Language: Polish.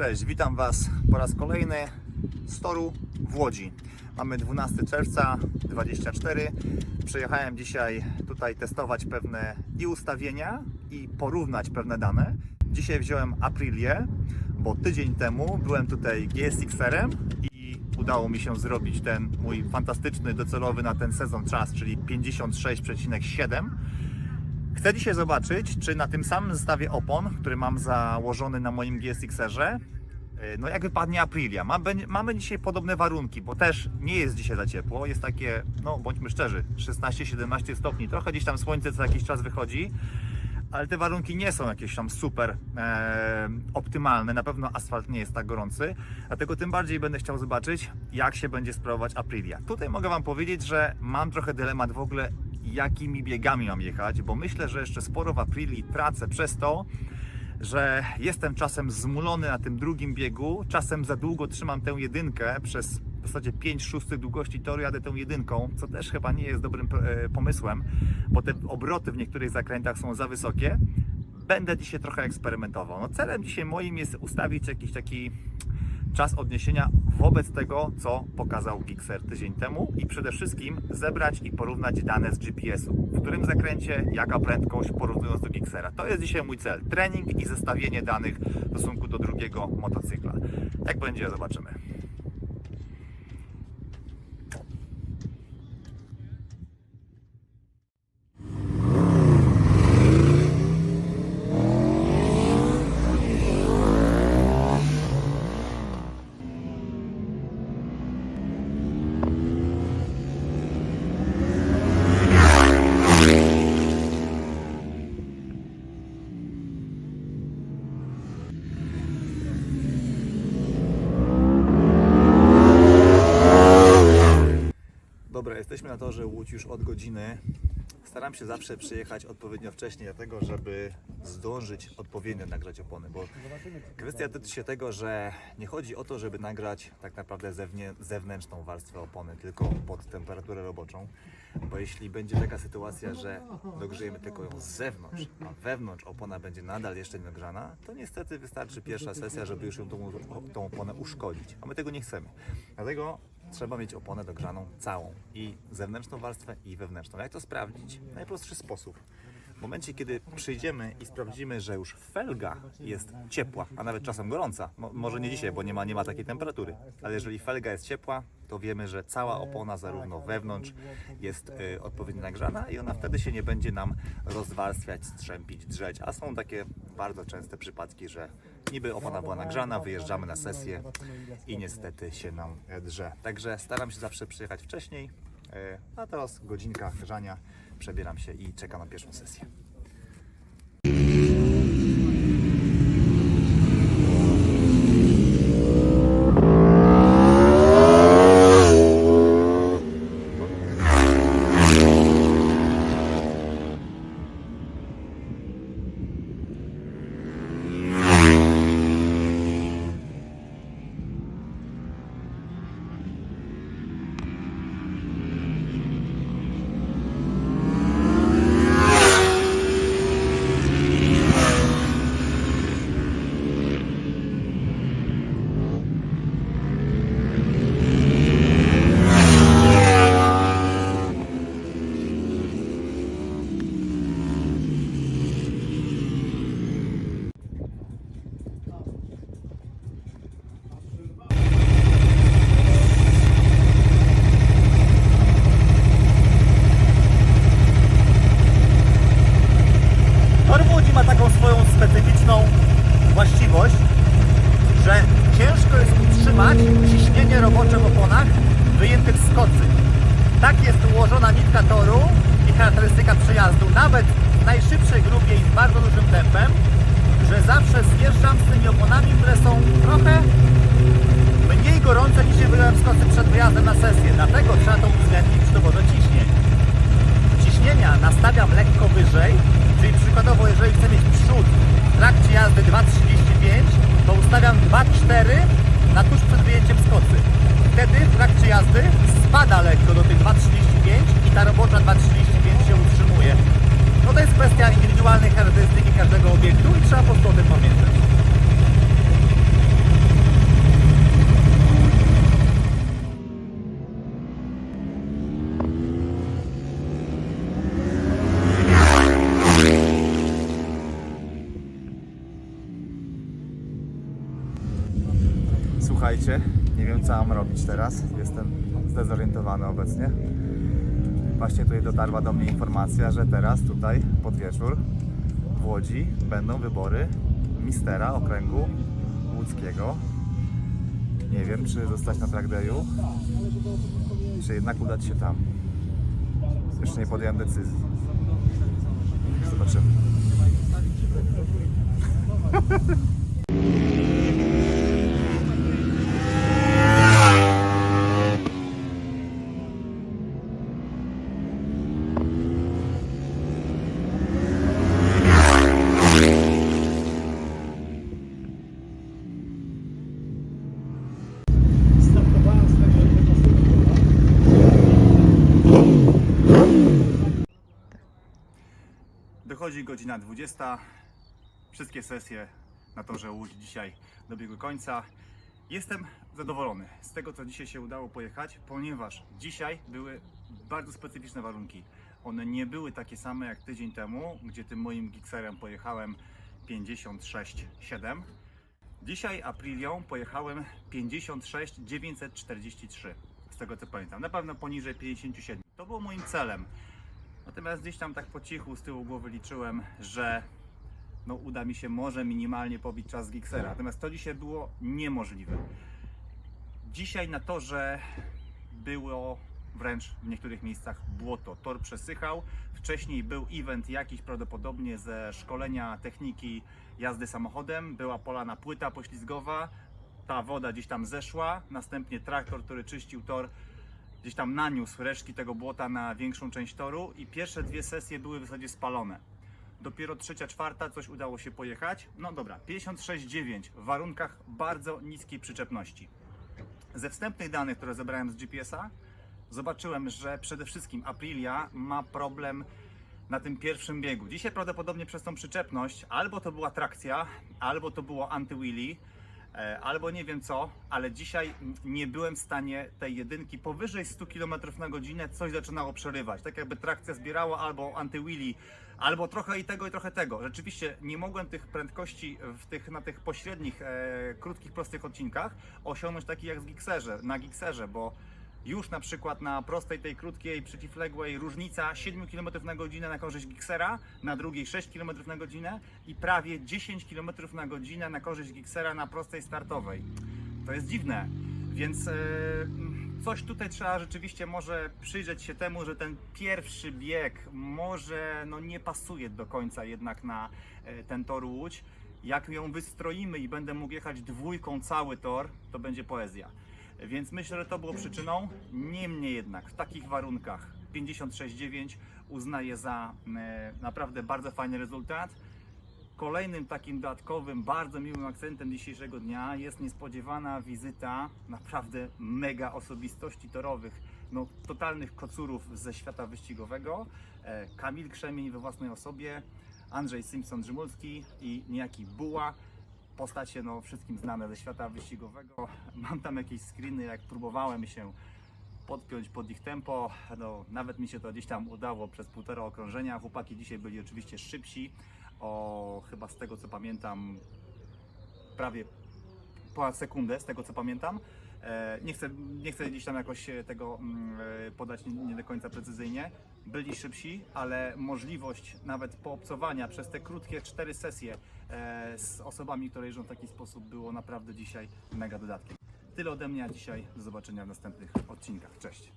Cześć, witam Was po raz kolejny z toru w Łodzi. Mamy 12 czerwca 24. Przyjechałem dzisiaj tutaj testować pewne i ustawienia i porównać pewne dane. Dzisiaj wziąłem Aprilię, bo tydzień temu byłem tutaj GSX-erem i udało mi się zrobić ten mój fantastyczny docelowy na ten sezon czas, czyli 56,7. Chcę dzisiaj zobaczyć, czy na tym samym zestawie opon, który mam założony na moim GSX-erze, yy, no jak wypadnie Aprilia. Mamy dzisiaj podobne warunki, bo też nie jest dzisiaj za ciepło. Jest takie, no bądźmy szczerzy, 16-17 stopni. Trochę gdzieś tam słońce co jakiś czas wychodzi, ale te warunki nie są jakieś tam super e, optymalne. Na pewno asfalt nie jest tak gorący, dlatego tym bardziej będę chciał zobaczyć, jak się będzie sprawować Aprilia. Tutaj mogę Wam powiedzieć, że mam trochę dylemat w ogóle, jakimi biegami mam jechać, bo myślę, że jeszcze sporo w Aprilii tracę przez to, że jestem czasem zmulony na tym drugim biegu, czasem za długo trzymam tę jedynkę przez w zasadzie 5 szóstych długości toru jadę tą jedynką, co też chyba nie jest dobrym e, pomysłem, bo te obroty w niektórych zakrętach są za wysokie. Będę dzisiaj trochę eksperymentował. No celem dzisiaj moim jest ustawić jakiś taki czas odniesienia wobec tego, co pokazał Gixxer tydzień temu i przede wszystkim zebrać i porównać dane z GPS-u. W którym zakręcie, jaka prędkość porównując do Gixxera. To jest dzisiaj mój cel. Trening i zestawienie danych w stosunku do drugiego motocykla. Jak będzie, zobaczymy. Dobra, jesteśmy na torze Łódź już od godziny. Staram się zawsze przyjechać odpowiednio wcześniej, dlatego żeby zdążyć odpowiednio nagrać opony, bo kwestia dotyczy się tego, że nie chodzi o to, żeby nagrać tak naprawdę zewnętrzną warstwę opony, tylko pod temperaturę roboczą, bo jeśli będzie taka sytuacja, że dogrzejemy tylko ją z zewnątrz, a wewnątrz opona będzie nadal jeszcze niedogrzana, to niestety wystarczy pierwsza sesja, żeby już ją tą, tą oponę uszkodzić, a my tego nie chcemy. Dlatego trzeba mieć oponę dogrzaną całą i zewnętrzną warstwę i wewnętrzną. Jak to sprawdzić? Najprostszy sposób. W momencie, kiedy przyjdziemy i sprawdzimy, że już felga jest ciepła, a nawet czasem gorąca, mo- może nie dzisiaj, bo nie ma, nie ma takiej temperatury, ale jeżeli felga jest ciepła, to wiemy, że cała opona zarówno wewnątrz jest y, odpowiednio nagrzana i ona wtedy się nie będzie nam rozwarstwiać, strzępić, drzeć. A są takie bardzo częste przypadki, że niby opona była nagrzana, wyjeżdżamy na sesję i niestety się nam drze. Także staram się zawsze przyjechać wcześniej, e, a teraz godzinka grzania, przebieram się i czekam na pierwszą sesję. Tor w Łodzi ma taką swoją specyficzną właściwość, że ciężko jest utrzymać ciśnienie robocze w oponach wyjętych z kocy. Tak jest ułożona nitka toru i charakterystyka przejazdu, nawet w najszybszej grupie i z bardzo dużym tempem, że zawsze zjeżdżam z tymi oponami, które są trochę mniej gorące niż je wyjąłem z kocy przed wyjazdem trzeba po prostu o tym pamiętać. Słuchajcie, nie wiem co mam robić teraz. Jestem zdezorientowany obecnie. Właśnie tutaj dotarła do mnie informacja, że teraz tutaj pod wieczór w Łodzi będą wybory mistera okręgu łódzkiego. Nie wiem, czy zostać na trackdayu, czy jednak udać się tam. Jeszcze nie podjąłem decyzji. Zobaczymy. Dochodzi godzina 20. Wszystkie sesje na torze Łódź dzisiaj dobiegły końca. Jestem zadowolony z tego, co dzisiaj się udało pojechać, ponieważ dzisiaj były bardzo specyficzne warunki. One nie były takie same jak tydzień temu, gdzie tym moim gikserem pojechałem 56,7. Dzisiaj Aprilią pojechałem 56,943. Z tego co pamiętam. Na pewno poniżej 57. To było moim celem. Natomiast gdzieś tam tak po cichu z tyłu głowy liczyłem, że no, uda mi się może minimalnie pobić czas Gixera. Natomiast to dzisiaj było niemożliwe. Dzisiaj na torze było wręcz w niektórych miejscach błoto. Tor przesychał. Wcześniej był event jakiś prawdopodobnie ze szkolenia techniki jazdy samochodem. Była polana płyta poślizgowa. Ta woda gdzieś tam zeszła. Następnie traktor, który czyścił tor, gdzieś tam naniósł resztki tego błota na większą część toru i pierwsze dwie sesje były w zasadzie spalone. Dopiero trzecia, czwarta coś udało się pojechać. No dobra, 56,9 w warunkach bardzo niskiej przyczepności. Ze wstępnych danych, które zebrałem z GPS-a, zobaczyłem, że przede wszystkim Aprilia ma problem na tym pierwszym biegu. Dzisiaj prawdopodobnie przez tą przyczepność albo to była trakcja, albo to było anty-wheelie, e, albo nie wiem co, ale dzisiaj nie byłem w stanie tej jedynki powyżej 100 km na godzinę coś zaczynało przerywać. Tak jakby trakcja zbierała albo anty-wheelie, albo trochę i tego i trochę tego. Rzeczywiście nie mogłem tych prędkości w tych, na tych pośrednich, e, krótkich, prostych odcinkach osiągnąć takich jak w Gixerze, na Gixerze, bo już na przykład na prostej, tej krótkiej, przeciwległej różnica 7 km na godzinę na korzyść Gixera, na drugiej 6 km na godzinę i prawie 10 km na godzinę na korzyść Gixera na prostej startowej. To jest dziwne, więc e, coś tutaj trzeba rzeczywiście może przyjrzeć się temu, że ten pierwszy bieg może no, nie pasuje do końca jednak na e, ten tor Łódź. Jak ją wystroimy i będę mógł jechać dwójką cały tor, to będzie poezja. Więc myślę, że to było przyczyną. Niemniej jednak w takich warunkach 56,9 uznaję za e, naprawdę bardzo fajny rezultat. Kolejnym takim dodatkowym, bardzo miłym akcentem dzisiejszego dnia jest niespodziewana wizyta naprawdę mega osobistości torowych, no totalnych kocurów ze świata wyścigowego. E, Kamil Krzemień we własnej osobie, Andrzej Simpson-Drzymulski i niejaki Buła postacie no, wszystkim znane ze świata wyścigowego. Mam tam jakieś screeny, jak próbowałem się podpiąć pod ich tempo. No, nawet mi się to gdzieś tam udało przez półtora okrążenia. Chłopaki dzisiaj byli oczywiście szybsi. O chyba z tego co pamiętam, prawie ponad sekundę, z tego co pamiętam. E, Nie chcę, nie chcę gdzieś tam jakoś e, tego mm, e, podać nie, do końca precyzyjnie. Byli szybsi, ale możliwość nawet poobcowania przez te krótkie cztery sesje z osobami, które jeżdżą w taki sposób było naprawdę dzisiaj mega dodatkiem. Tyle ode mnie, dzisiaj do zobaczenia w następnych odcinkach. Cześć!